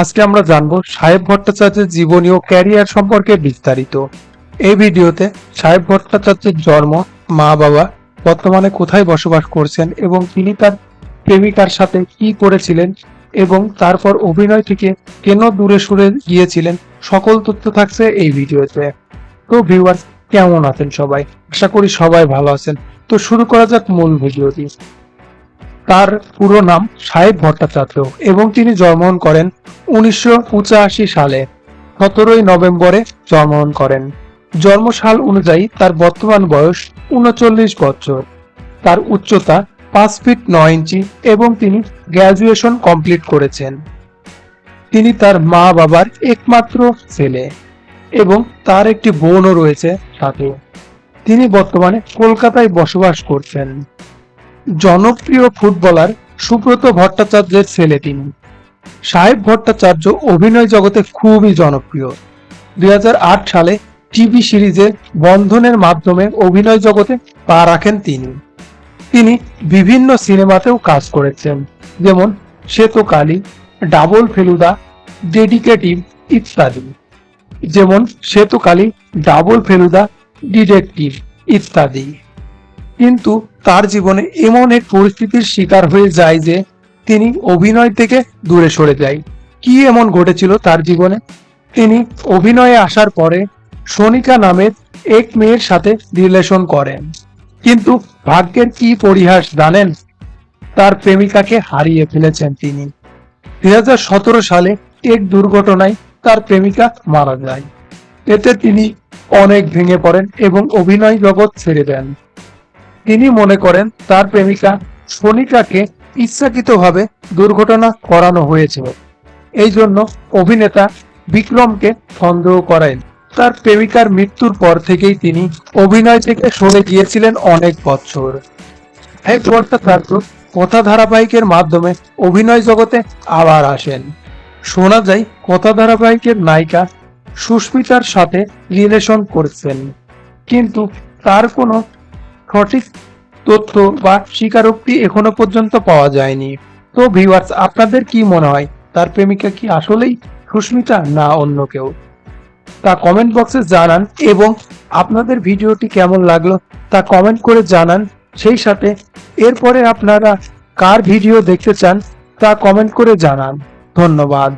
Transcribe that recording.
আজকে আমরা জানব সাহেব ভট্টাচার্যের জীবনী ও ক্যারিয়ার সম্পর্কে বিস্তারিত। এই ভিডিওতে সাহেব ভট্টাচার্যের জন্ম, মা বাবা, বর্তমানে কোথায় বসবাস করছেন এবং তিনি তার প্রেমিকার সাথে কি করেছিলেন এবং তারপর অভিনয় থেকে কেন দূরে সরে গিয়েছিলেন, সকল তথ্য থাকছে এই ভিডিওতে। তো ভিউয়ার্স, কেমন আছেন সবাই? আশা করি সবাই ভালো আছেন। তো শুরু করা যাক মূল ভিডিওটি। তার পুরো নাম সাহেব ভট্টাচার্য এবং তিনি জন্মগ্রহণ করেন উনিশশো পঁচাশি সালে। সতেরোই নভেম্বরে জন্মগ্রহণ করেন। জন্মসাল অনুযায়ী তার বর্তমান বয়স উনচল্লিশ বছর। তার উচ্চতা পাঁচ ফিট নয় ইঞ্চি এবং তিনি গ্র্যাজুয়েশন কমপ্লিট করেছেন। তিনি তার মা বাবার একমাত্র ছেলে এবং তার একটি বোনও রয়েছে সাথে। তিনি বর্তমানে কলকাতায় বসবাস করছেন। জনপ্রিয় ফুটবলার সুব্রত ভট্টাচার্যের ছেলে তিনি। সাহেব ভট্টাচার্য অভিনয় জগতে খুবই জনপ্রিয়। দুই হাজার আট সালে টিভি সিরিজের বন্ধনের মাধ্যমে অভিনয় জগতে পা রাখেন তিনি। তিনি বিভিন্ন সিনেমাতেও কাজ করেছেন, যেমন শ্বেত কালী ডাবল ফেলুদা, ডেডিকেটিভ ইত্যাদি। যেমন শ্বেতকালী, ডাবল ফেলুদা, ডিটেকটিভ ইত্যাদি। কিন্তু তার জীবনে এমন এক পরিস্থিতির শিকার হয়ে যায় যে তিনি অভিনয় থেকে দূরে সরে যায়। কি এমন ঘটেছিল তার জীবনে? তিনি অভিনয়ে আসার পরে সনিকা নামের এক মেয়ের সাথে রিলেশন করেন। কিন্তু ভাগ্যের কি পরিহাস জানেন? তার প্রেমিকাকে হারিয়ে ফেলেছেন তিনি। দুই হাজার সতেরো সালে এক দুর্ঘটনায় তার প্রেমিকা মারা যায়। এতে তিনি অনেক ভেঙে পড়েন এবং অভিনয় জগৎ ছেড়ে দেন। তিনি মনে করেন তার প্রেমিকা সনিকাকে ইচ্ছাকৃতভাবে দুর্ঘটনা করানো হয়েছিল। এই জন্য অভিনেতা বিক্রমকে সন্দেহ করেন। তার প্রেমিকার মৃত্যুর পর থেকেই তিনি অভিনয় থেকে সরে গিয়েছিলেন অনেক বছর। এক ভট্টাচার্য কথা ধারাবাহিকের মাধ্যমে অভিনয় জগতে আবার আসেন। শোনা যায় কথা ধারাবাহিকের নায়িকা সুস্মিতার সাথে রিলেশন করছেন। কিন্তু তার কোনো সঠিক তথ্য বা স্বীকারোক্তি এখনও পর্যন্ত পাওয়া যায়নি। তো ভিউয়ার্স আপনাদের কি মনে হয়? তার প্রেমিকা কি আসলেই সুস্মিতা না অন্য কেউ? তা কমেন্ট বক্সে জানান এবং আপনাদের ভিডিওটি কেমন লাগল তা কমেন্ট করে জানান। সেই সাথে এরপরে আপনারা কার ভিডিও দেখতে চান তা কমেন্ট করে জানান। ধন্যবাদ।